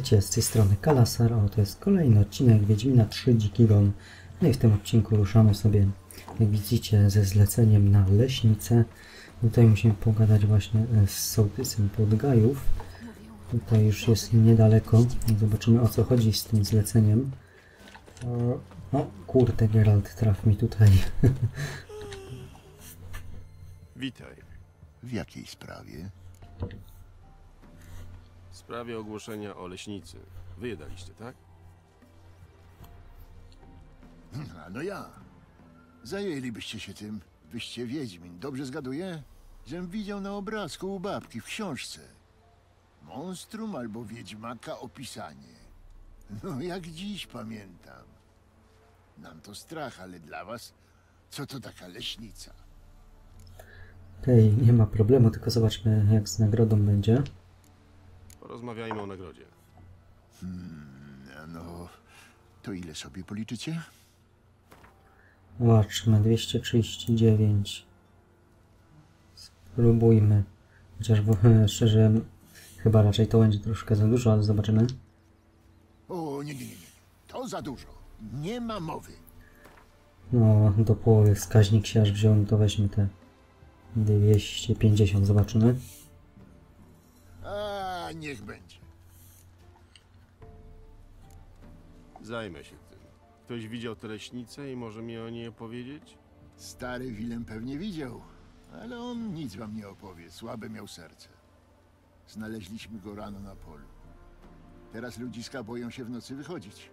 Witajcie, z tej strony Kalasar, a to jest kolejny odcinek Wiedźmina 3 Dziki Gon. No i w tym odcinku ruszamy sobie, jak widzicie, ze zleceniem na leśnicę. Tutaj musimy pogadać właśnie e, z sołtysem Podgajów. Tutaj już jest niedaleko, zobaczymy o co chodzi z tym zleceniem. O, o kurde, Geralt, traf mi tutaj. Witaj. W jakiej sprawie? W sprawie ogłoszenia o leśnicy. Wy je daliście, tak? A no ja. Zajęlibyście się tym. Wyście Wiedźmin. Dobrze zgaduję? Żem widział na obrazku u babki w książce. Monstrum albo Wiedźmaka opisanie. No jak dziś pamiętam. Nam to strach, ale dla was co to taka leśnica? Okej, nie ma problemu, tylko zobaczmy jak z nagrodą będzie. Porozmawiajmy o nagrodzie. A No, to ile sobie policzycie? Zobaczmy, 239. Spróbujmy. Chociaż w, szczerze, chyba raczej to będzie troszkę za dużo, ale zobaczymy. O, nie, nie, nie. nie. To za dużo. Nie ma mowy. No, do połowy wskaźnik się aż wziął, no to weźmy te 250, zobaczymy. A, niech będzie. Zajmę się tym. Ktoś widział tę leśnicę i może mi o niej opowiedzieć? Stary Wilem pewnie widział, ale on nic wam nie opowie. Słabe miał serce. Znaleźliśmy go rano na polu. Teraz ludziska boją się w nocy wychodzić.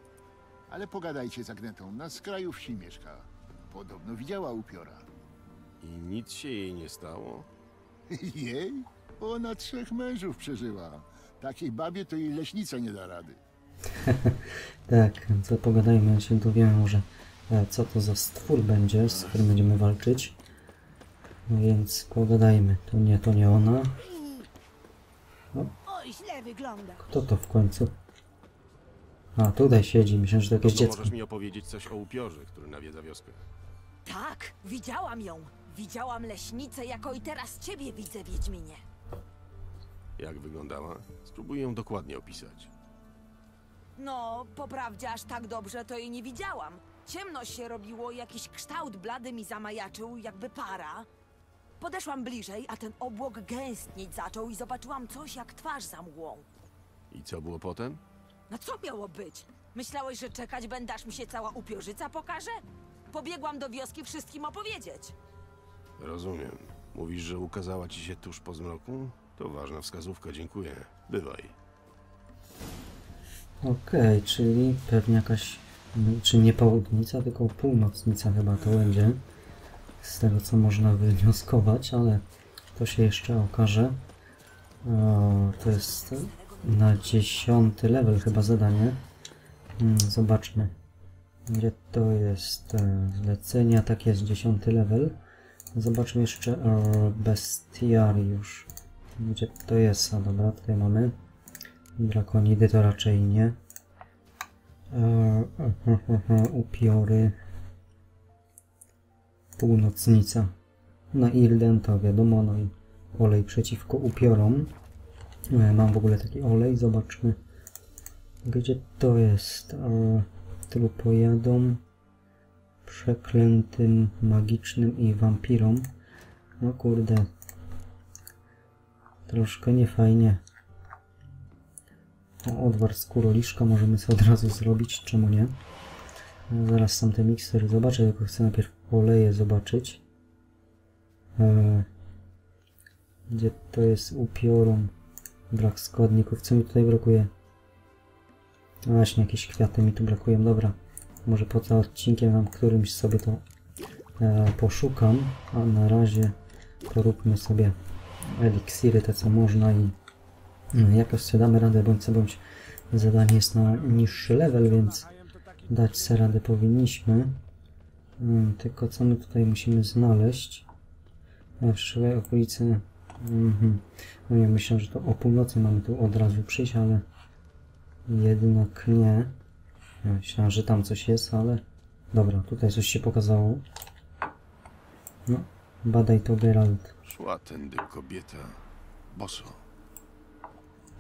Ale pogadajcie z Agnetą, na skraju wsi mieszka. Podobno widziała upiora. I nic się jej nie stało? Jej? Ona trzech mężów przeżyła. Takiej babie to jej leśnica nie da rady. Tak, co pogadajmy, się dowiemy może e, co to za stwór będzie, z którym będziemy walczyć. No więc pogadajmy. To nie, to nie ona. Oj, źle wygląda. Kto to w końcu? A, tutaj siedzi, myślę, że to No jakieś dziecko. możesz mi opowiedzieć coś o upiorze, który nawiedza wioskę. Tak, widziałam ją. Widziałam leśnicę, jako i teraz ciebie widzę, Wiedźminie. Jak wyglądała? Spróbuję ją dokładnie opisać. No, po prawdzie aż tak dobrze to jej nie widziałam. Ciemno się robiło, jakiś kształt blady mi zamajaczył, jakby para. Podeszłam bliżej, a ten obłok gęstnieć zaczął i zobaczyłam coś jak twarz za mgłą. I co było potem? No co miało być? Myślałeś, że czekać będę, aż mi się cała upiorzyca pokaże? Pobiegłam do wioski wszystkim opowiedzieć. Rozumiem. Mówisz, że ukazała ci się tuż po zmroku? To ważna wskazówka, dziękuję. Bywaj. Okej, czyli pewnie jakaś, czy nie południca, tylko północnica chyba to będzie. Z tego co można wywnioskować, ale to się jeszcze okaże. O, to jest na dziesiąty level chyba zadanie. Mm, Zobaczmy. Gdzie to jest e, zlecenia, tak jest dziesiąty level. Zobaczmy jeszcze bestiariusz. Gdzie to jest? A dobra, tutaj mamy. Drakonidy to raczej nie. Eee, upiory. Północnica. Na Irden to wiadomo, no i olej przeciwko upiorom. E, mam w ogóle taki olej, zobaczmy. Gdzie to jest? Eee, trupojadom, przeklętym, magicznym i wampirom. No kurde. Troszkę niefajnie. Odwar skóroliszka możemy sobie od razu zrobić, czemu nie? Zaraz sam te miksery zobaczę, tylko chcę najpierw oleje zobaczyć. Eee, gdzie to jest upiorom? Brak składników. Co mi tutaj brakuje? No właśnie, jakieś kwiaty mi tu brakują. Dobra, może poza odcinkiem wam którymś sobie to e, poszukam, a na razie to róbmy sobie eliksiry, te co można i no, jakoś sobie damy radę, bądź co bądź zadanie jest na niższy level, więc dać sobie radę powinniśmy. Mm, tylko co my tutaj musimy znaleźć? E, W szwej okolicy... Mhm. No nie, myślę, że to o północy mamy tu od razu przyjść, ale jednak nie. Myślałem, że tam coś jest, ale... Dobra, tutaj coś się pokazało. No, badaj to Geralt. Szła tędy kobieta boso.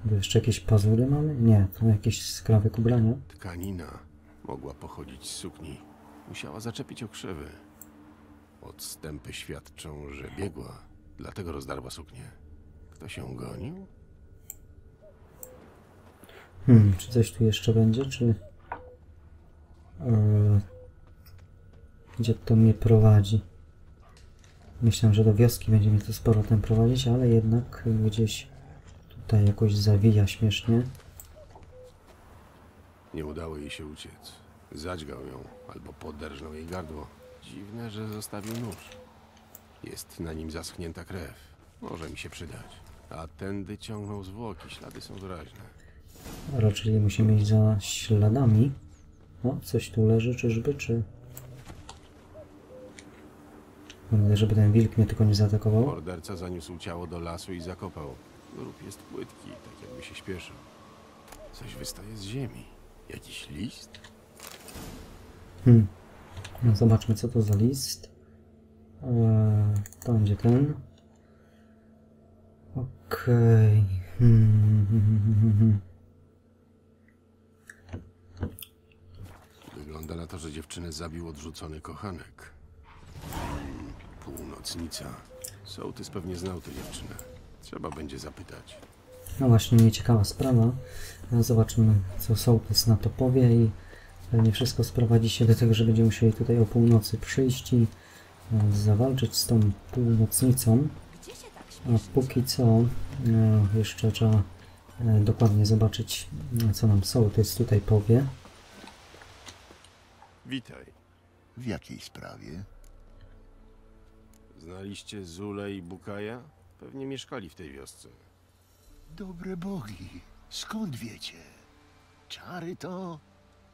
Tu jeszcze jakieś pazury mamy? Nie, to jakieś skrawek ubrania. Tkanina mogła pochodzić z sukni. Musiała zaczepić okrzywy. Odstępy świadczą, że biegła, dlatego rozdarła suknię. Kto się gonił? Hmm, czy coś tu jeszcze będzie, czy... Eee, gdzie to mnie prowadzi? Myślałem, że do wioski będzie mnie to z powrotem prowadzić, ale jednak gdzieś tutaj jakoś zawija śmiesznie. Nie udało jej się uciec. Zadźgał ją albo poderżnął jej gardło. Dziwne, że zostawił nóż. Jest na nim zaschnięta krew. Może mi się przydać. A tędy ciągną zwłoki, ślady są wyraźne. Raczej musimy iść za śladami. O, coś tu leży, czyżby, czy... Żeby ten wilk mnie tylko nie zaatakował. Morderca zaniósł ciało do lasu i zakopał. Grób jest płytki, tak jakby się śpieszył. Coś wystaje z ziemi. Jakiś list? Hmm. No, zobaczmy, co to za list. Eee, to będzie ten. Okej. Hmm, hmm. Wygląda na to, że dziewczynę zabił odrzucony kochanek. Północnica. Sołtys pewnie znał tę dziewczynę. Trzeba będzie zapytać. No właśnie, mnie ciekawa sprawa. No, Zobaczymy, co sołtys na to powie i pewnie wszystko sprowadzi się do tego, że będziemy musieli tutaj o północy przyjść i e, zawalczyć z tą północnicą. Tak A póki co e, jeszcze trzeba e, dokładnie zobaczyć, co nam sołtys tutaj powie. Witaj. W jakiej sprawie? Znaliście Zulę i Bukaja? Pewnie mieszkali w tej wiosce. Dobre bogi, skąd wiecie? Czary to...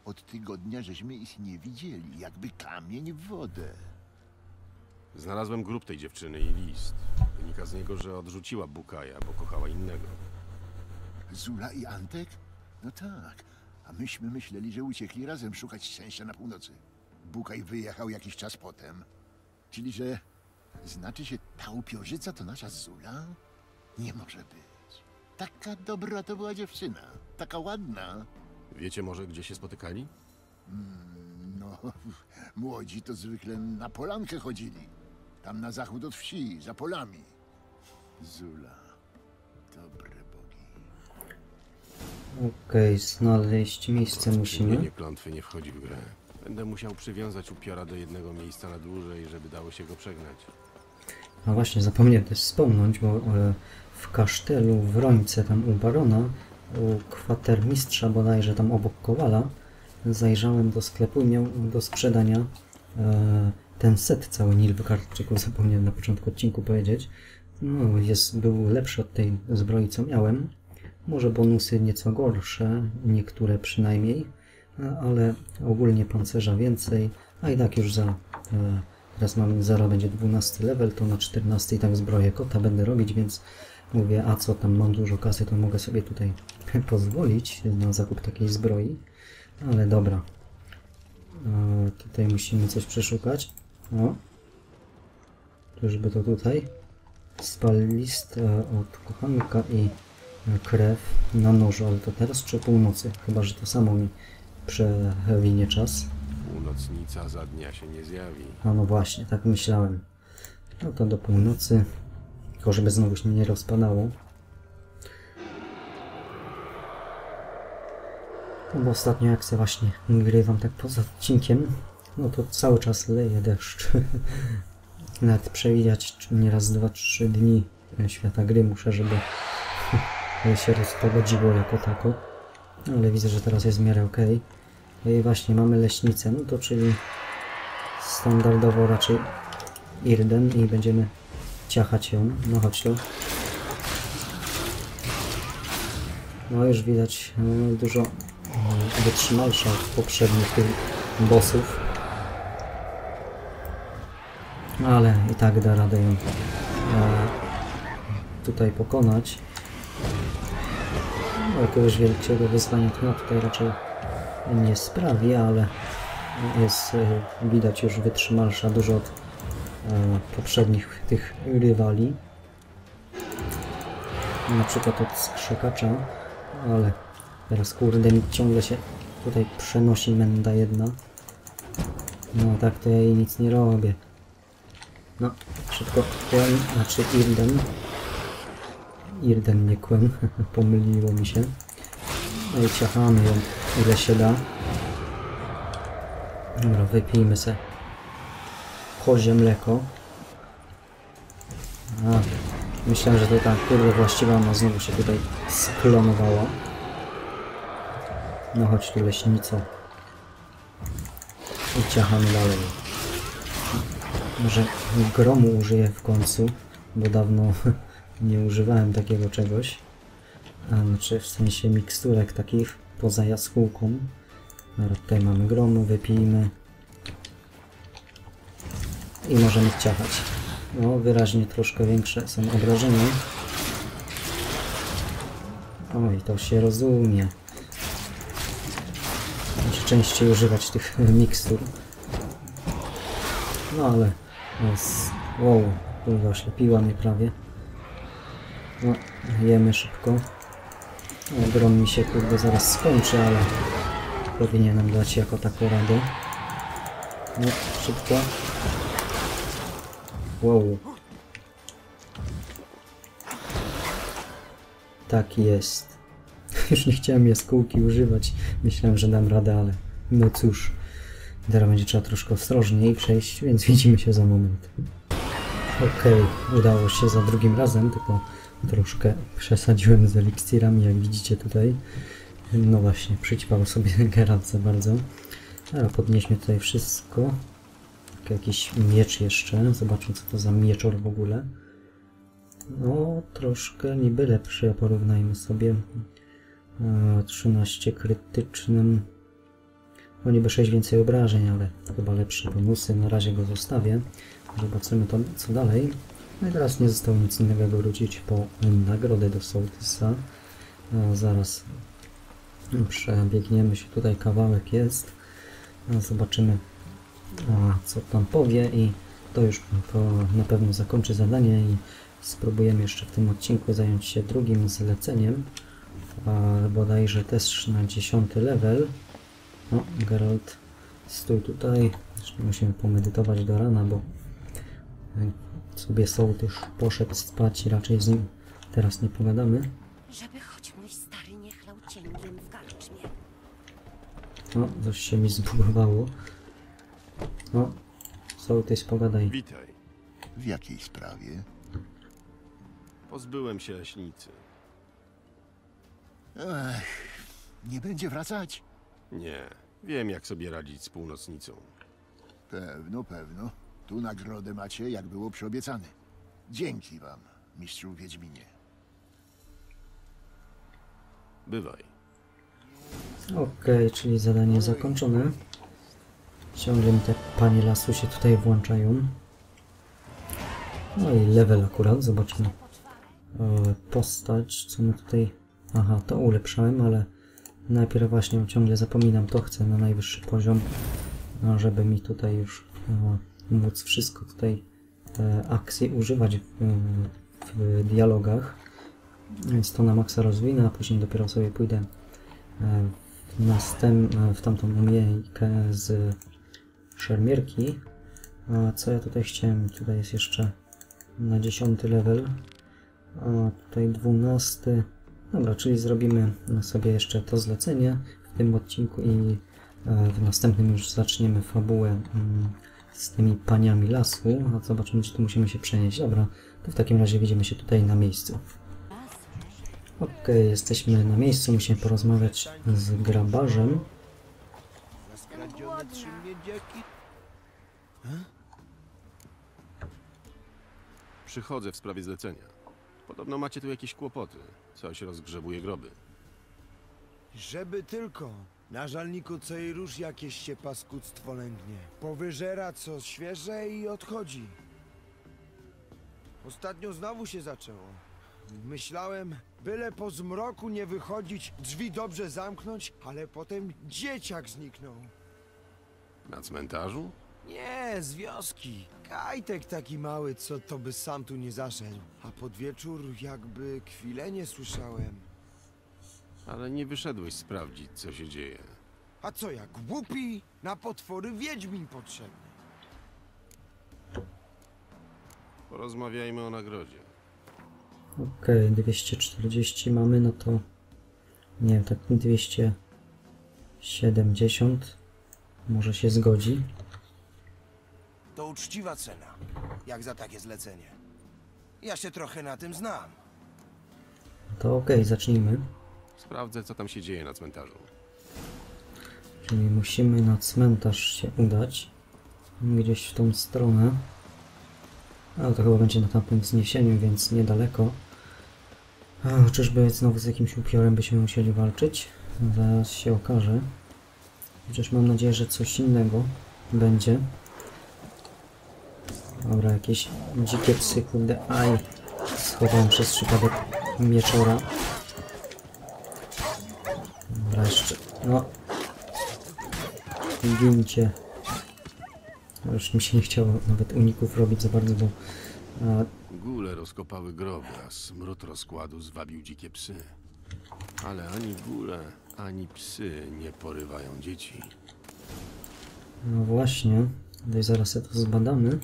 Od tygodnia żeśmy ich nie widzieli, jakby kamień w wodę. Znalazłem grób tej dziewczyny i list. Wynika z niego, że odrzuciła Bukaja, bo kochała innego. Zula i Antek? No tak, a myśmy myśleli, że uciekli razem szukać szczęścia na północy. Bukaj wyjechał jakiś czas potem. Czyli, że... Znaczy się, ta upiorzyca to nasza Zula? Nie może być. Taka dobra to była dziewczyna. Taka ładna. Wiecie może, gdzie się spotykali? No, młodzi to zwykle na polankę chodzili. Tam na zachód od wsi, za polami. Zula. Dobre bogi. Okej, znaleźć miejsce musimy. Przyjmienie klątwy nie wchodzi w grę. Będę musiał przywiązać upiora do jednego miejsca na dłużej, żeby dało się go przegnać. No właśnie, zapomniałem też wspomnieć, bo e, w kasztelu w Rońce, tam u barona, u kwatermistrza bodajże tam obok Kowala, zajrzałem do sklepu i miał do sprzedania e, ten set cały Nilwgarczyków, zapomniałem na początku odcinku powiedzieć. No, jest, był lepszy od tej zbroi, co miałem. Może bonusy nieco gorsze, niektóre przynajmniej, e, ale ogólnie pancerza więcej, a i tak już za e, Teraz mamy, zaraz będzie 12 level, to na 14 tak zbroję kota będę robić, więc mówię, a co tam, mam dużo kasy, to mogę sobie tutaj pozwolić na zakup takiej zbroi. Ale dobra. E, tutaj musimy coś przeszukać. O. Czyżby to tutaj? Spal list e, od kochanka i e, krew na nożu, ale to teraz czy północy? Chyba, że to samo mi przewinie czas. Północnica za dnia się nie zjawi. A no właśnie, tak myślałem. No to do północy. Tylko żeby znowu się nie rozpadało. No bo ostatnio jak se właśnie grywam tak poza odcinkiem, no to cały czas leje deszcz. Nawet przewijać czy nie raz, dwa, trzy dni świata gry muszę, żeby się rozpogodziło jako tako. No, Ale widzę, że teraz jest w miarę ok. I właśnie mamy leśnicę, no to czyli standardowo raczej Irden i będziemy ciachać ją. No chodź tu. No już widać e, dużo wytrzymalsza od poprzednich bossów. Ale i tak da radę ją e, tutaj pokonać. No, jakiegoś wielkiego wyzwania to no tutaj raczej nie sprawi, ale jest e, widać już wytrzymalsza dużo od e, poprzednich tych rywali. na przykład od skrzekacza, ale teraz kurde mi ciągle się tutaj przenosi menda jedna. No tak to ja jej nic nie robię. No, szybko kłem, znaczy Irden. Irden, nie kłem, pomyliło mi się. No i ciachamy ją ile się da. Dobra, wypijmy se kozie mleko. A, myślałem, że to ta kurde właściwa ona znowu się tutaj sklonowała. No chodź tu leśnico. I ciachamy dalej. Może gromu użyję w końcu, bo dawno nie używałem takiego czegoś. A, znaczy w sensie miksturek takich poza jaskółką. Dobra, tutaj mamy gromu, wypijmy. I możemy ciachać. No, wyraźnie troszkę większe są obrażenia. Oj, to się rozumie. Muszę częściej używać tych mikstur. No ale... Jest... Wow, oślepiła mnie prawie. No, jemy szybko. Grom mi się kurde zaraz skończy, ale powinienem dać jako taką radę. No, szybko. Wow. Tak jest. Już nie chciałem jaskółki używać. Myślałem, że dam radę, ale no cóż. Teraz będzie trzeba troszkę ostrożniej przejść, więc widzimy się za moment. Okej, udało się za drugim razem, tylko troszkę przesadziłem z eliksirami, jak widzicie tutaj. No właśnie, przyćpał sobie Geralt za bardzo. Ale podnieśmy tutaj wszystko. Tak, Jakiś miecz jeszcze. Zobaczmy, co to za mieczor w ogóle. No, troszkę niby lepszy. Porównajmy sobie. E, 13 krytycznym. No niby 6 więcej obrażeń, ale chyba lepsze bonusy. Na razie go zostawię. Zobaczymy to, co dalej. No i teraz nie zostało nic innego jak wrócić po nagrodę do Sołtysa. E, zaraz przebiegniemy się tutaj, kawałek jest. E, Zobaczymy co tam powie i to już na pewno zakończy zadanie i spróbujemy jeszcze w tym odcinku zająć się drugim zleceniem. Bodajże też na 10 level. No, Geralt, stój tutaj. Jeszcze musimy pomedytować do rana, bo sobie sołtysz poszedł spać i raczej z nim teraz nie pogadamy. Żeby choć mój stary nie chlał cięgiem w karczmie. No, coś się mi zbugowało. No, sołtys, pogadaj. Witaj. W jakiej sprawie? Pozbyłem się leśnicy. Ech, nie będzie wracać? Nie, wiem jak sobie radzić z północnicą. Pewno, pewno. Tu nagrodę macie, jak było przyobiecane. Dzięki wam, mistrzu Wiedźminie. Bywaj. Okej, czyli zadanie zakończone. Ciągle mi te panie lasu się tutaj włączają. No i level akurat, zobaczmy. E, postać, co my tutaj... Aha, to ulepszałem, ale najpierw właśnie ciągle zapominam, to chcę na najwyższy poziom, no, żeby mi tutaj już e, móc wszystko tutaj e, akcji używać w, w dialogach. Więc to na maksa rozwinę, a później dopiero sobie pójdę e, w, następ, e, w tamtą umiejętkę z szermierki. A co ja tutaj chciałem? Tutaj jest jeszcze na 10 level. A tutaj 12. Dobra, czyli zrobimy sobie jeszcze to zlecenie w tym odcinku i e, w następnym już zaczniemy fabułę mm, z tymi paniami lasu. A zobaczymy, czy tu musimy się przenieść. Dobra, to w takim razie widzimy się tutaj na miejscu. Okej, jesteśmy na miejscu, musimy porozmawiać z grabarzem. Przychodzę w sprawie zlecenia. Podobno macie tu jakieś kłopoty. Coś rozgrzebuje groby. Żeby tylko. Na żalniku co i róż jakieś się paskudztwo lęgnie. Powyżera co świeże i odchodzi. Ostatnio znowu się zaczęło. Myślałem, byle po zmroku nie wychodzić, drzwi dobrze zamknąć, ale potem dzieciak zniknął. Na cmentarzu? Nie, z wioski. Kajtek taki mały, co to by sam tu nie zaszedł. A pod wieczór jakby kwilenie słyszałem. Ale nie wyszedłeś sprawdzić, co się dzieje. A co jak głupi? Na potwory wiedźmin potrzebny. Porozmawiajmy o nagrodzie. Okej, 240 mamy, no to nie wiem, tak 270 może się zgodzi. To uczciwa cena, jak za takie zlecenie. Ja się trochę na tym znam. To okej, zacznijmy. Sprawdzę, co tam się dzieje na cmentarzu. Czyli musimy na cmentarz się udać. Gdzieś w tą stronę. Ale to chyba będzie na tamtym wzniesieniu, więc niedaleko. A, czyżby znowu z jakimś upiorem byśmy musieli walczyć? Zaraz się okaże. Chociaż mam nadzieję, że coś innego będzie. Dobra, jakieś dzikie psy, kurde. Aj! Schowałem przez przypadek mieczora. Jeszcze. No, Gincie. Już mi się nie chciało nawet uników robić za bardzo, bo a, Góle rozkopały groby, a smród rozkładu zwabił dzikie psy. Ale ani góle, ani psy nie porywają dzieci. no właśnie, tutaj zaraz sobie to zbadamy.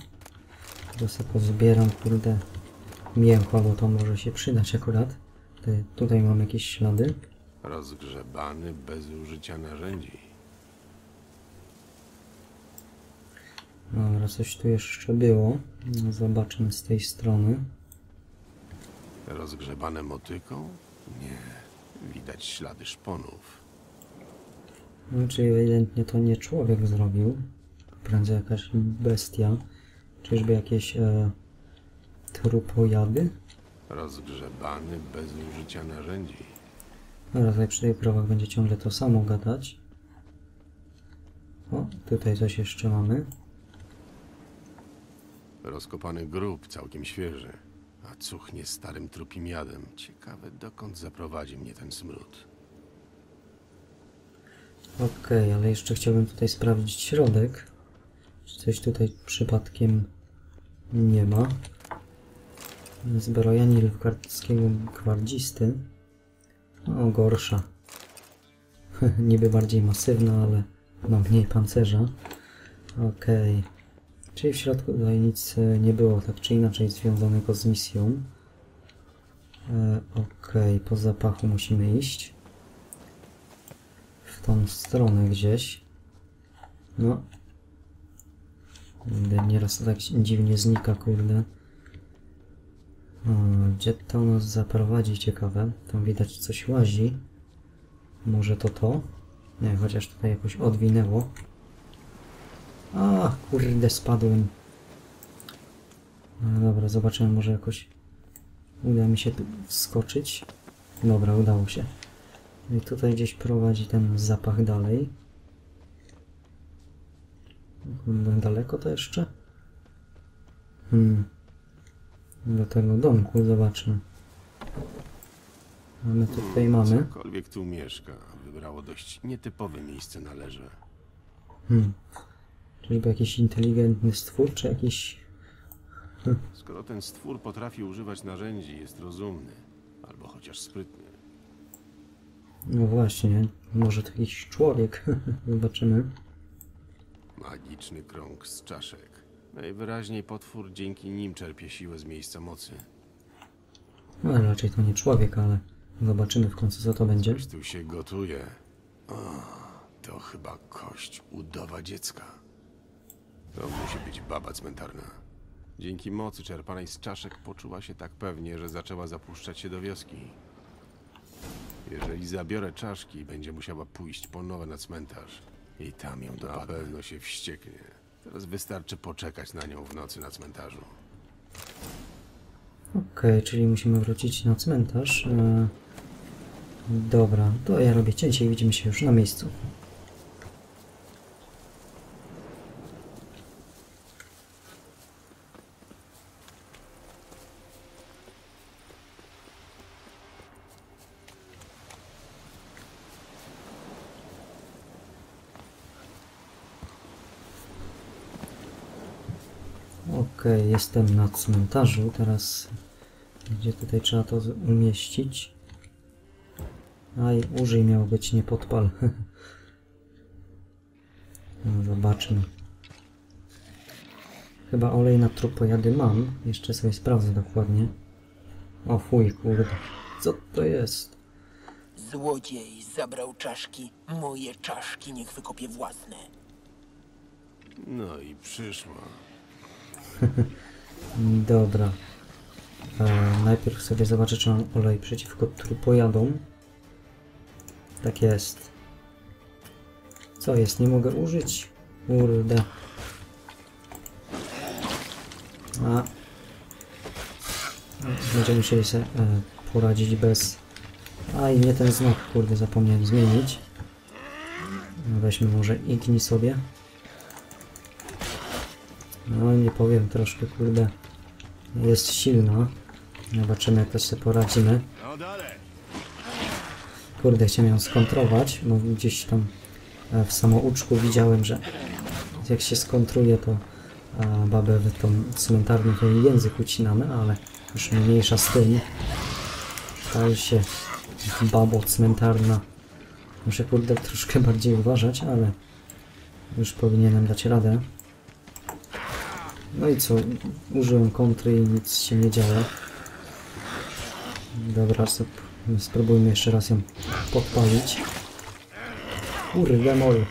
Teraz sobie pozbieram, kurde, mięcho, bo to może się przydać akurat. Tutaj, tutaj mam jakieś ślady. Rozgrzebany bez użycia narzędzi. Dobra, coś tu jeszcze było. No, zobaczmy z tej strony. Rozgrzebane motyką? Nie. Widać ślady szponów. No, czyli ewidentnie to nie człowiek zrobił. Prędzej jakaś bestia. Czyżby jakieś e, trupojady? Rozgrzebany bez użycia narzędzi. Dobra, tutaj przy tych krowach będzie ciągle to samo gadać. O, tutaj coś jeszcze mamy. Rozkopany grób całkiem świeży, a cuchnie starym trupim jadem. Ciekawe, dokąd zaprowadzi mnie ten smród. Okej, ale jeszcze chciałbym tutaj sprawdzić środek. Czy coś tutaj przypadkiem nie ma. Zbroja nilfgaardzkiego gwardzisty. O, gorsza. Niby bardziej masywna, ale ma mniej pancerza. Okej. Czyli w środku tutaj nic e, nie było tak czy inaczej związanego z misją. E, Okej, po zapachu musimy iść w tą stronę gdzieś. No. Nieraz tak dziwnie znika, kurde. Gdzie to nas zaprowadzi, ciekawe. Tam widać coś łazi. Może to to? Nie, chociaż tutaj jakoś odwinęło. A, kurde, spadłem. No dobra, zobaczymy, może jakoś uda mi się tu wskoczyć. Dobra, udało się. No I tutaj gdzieś prowadzi ten zapach dalej. Daleko to jeszcze? Hmm. Do tego domku zobaczmy. A my to tutaj mamy. Cokolwiek tu mieszka, wybrało dość nietypowe miejsce na leże. Hmm. Czyli jakiś inteligentny stwór, czy jakiś... Skoro ten stwór potrafi używać narzędzi, jest rozumny, albo chociaż sprytny. No właśnie, może to jakiś człowiek. Zobaczymy. Magiczny krąg z czaszek. Najwyraźniej potwór dzięki nim czerpie siłę z miejsca mocy. No ale raczej to nie człowiek, ale zobaczymy w końcu co to będzie. Coś tu się gotuje. O, to chyba kość udowa dziecka. To musi być baba cmentarna. Dzięki mocy czerpanej z czaszek poczuła się tak pewnie, że zaczęła zapuszczać się do wioski. Jeżeli zabiorę czaszki, będzie musiała pójść po nowe na cmentarz. I tam ją dopadnę. Na pewno się wścieknie. Teraz wystarczy poczekać na nią w nocy na cmentarzu. Okej, czyli musimy wrócić na cmentarz. E, dobra, to ja robię cięcie i widzimy się już na miejscu. Okej, jestem na cmentarzu. Teraz gdzie tutaj trzeba to umieścić? Aj, użyj miał być, nie podpal. no, zobaczmy. Chyba olej na trupojady mam. Jeszcze sobie sprawdzę dokładnie. O fuj, kurde. Co to jest? Złodziej zabrał czaszki. Moje czaszki niech wykopie własne. No i przyszła. Dobra. E, najpierw sobie zobaczę, czy mam olej przeciwko trupojadom. Tak jest. Co jest? Nie mogę użyć? Kurde. A. Będziemy musieli sobie e, poradzić bez... A i nie ten znak, kurde, zapomniałem zmienić. Weźmy może igni sobie. No nie powiem, troszkę kurde jest silna. Zobaczymy jak to sobie poradzimy. Kurde, chciałem ją skontrować, bo gdzieś tam e, w samouczku widziałem, że jak się skontruje to a, babę w tą cmentarnię to język ucinamy, ale już mniejsza z tym. Stał się babo cmentarna. Muszę kurde troszkę bardziej uważać, ale już powinienem dać radę. No i co? Użyłem kontry i nic się nie działo. Dobra, sp spróbujmy jeszcze raz ją podpalić. Kurde mol.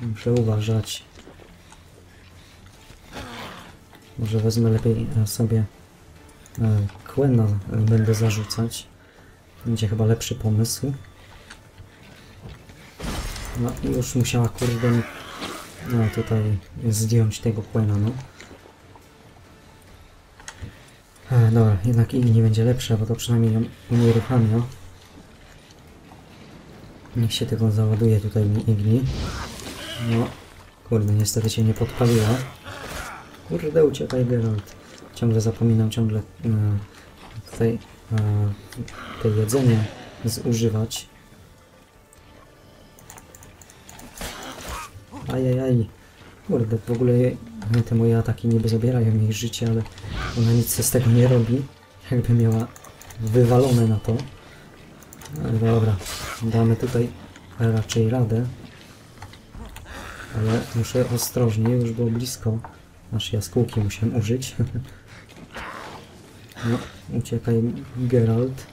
Muszę uważać. Może wezmę lepiej e, sobie e, Quena e, będę zarzucać. Będzie chyba lepszy pomysł. No już musiała kurde no, tutaj zdjąć tego Quena, no. E, dobra, jednak Igni będzie lepsza, bo to przynajmniej ją unieruchamia. Niech się tylko załaduje tutaj Igni. No, kurde, niestety się nie podpaliła. Kurde, uciekaj Geralt. Ciągle zapominam, ciągle e, tutaj e, jedzenie zużywać. Ajajaj. Kurde, w ogóle je- te moje ataki niby zabierają jej życie, ale ona nic z tego nie robi. Jakby miała wywalone na to. Dobra, damy tutaj raczej radę. Ale muszę ostrożnie, już było blisko. Aż jaskółki musiałem użyć. No, uciekaj Geralt.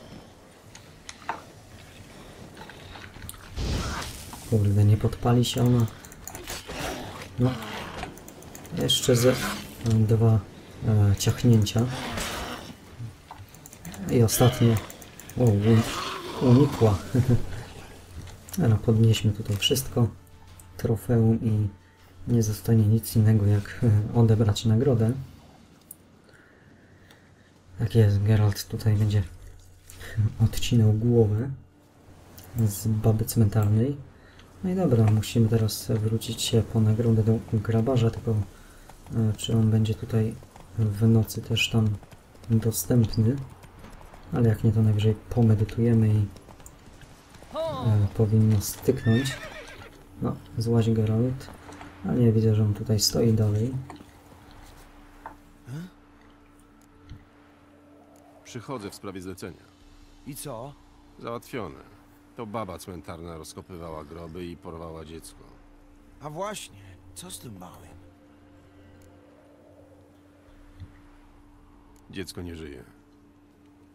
Kurde, nie podpali się ona. No. Jeszcze ze dwa e, ciachnięcia. I ostatnie. O, uni- unikła. Ale podnieśmy tutaj wszystko. Trofeum i nie zostanie nic innego jak e, odebrać nagrodę. Tak jest, Geralt tutaj będzie odcinał głowę z baby cmentarnej. No i dobra, musimy teraz wrócić się po nagrodę do grabarza, tylko e, czy on będzie tutaj w nocy też tam dostępny. Ale jak nie, to najwyżej pomedytujemy i e, powinno styknąć. No, złaź Geralt. A nie, widzę, że on tutaj stoi dalej. Przychodzę w sprawie zlecenia. I co? Załatwione. To baba cmentarna rozkopywała groby i porwała dziecko. A właśnie, co z tym małym? Dziecko nie żyje.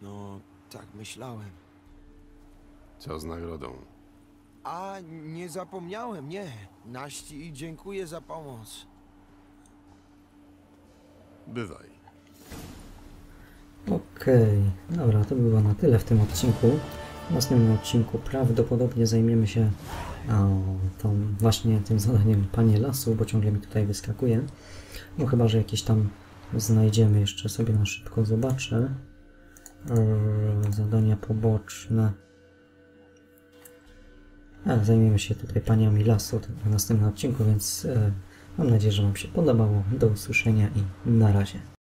No, tak myślałem. Co z nagrodą? A, nie zapomniałem, nie. Naści i dziękuję za pomoc. Bywaj. Okej, dobra, to by było na tyle w tym odcinku. W następnym odcinku prawdopodobnie zajmiemy się o, tą, właśnie tym zadaniem Panie Lasu, bo ciągle mi tutaj wyskakuje. No chyba, że jakieś tam znajdziemy jeszcze sobie na szybko zobaczę. Eee, zadania poboczne. A, zajmiemy się tutaj paniami lasu w następnym odcinku, więc e, mam nadzieję, że Wam się podobało. Do usłyszenia i na razie.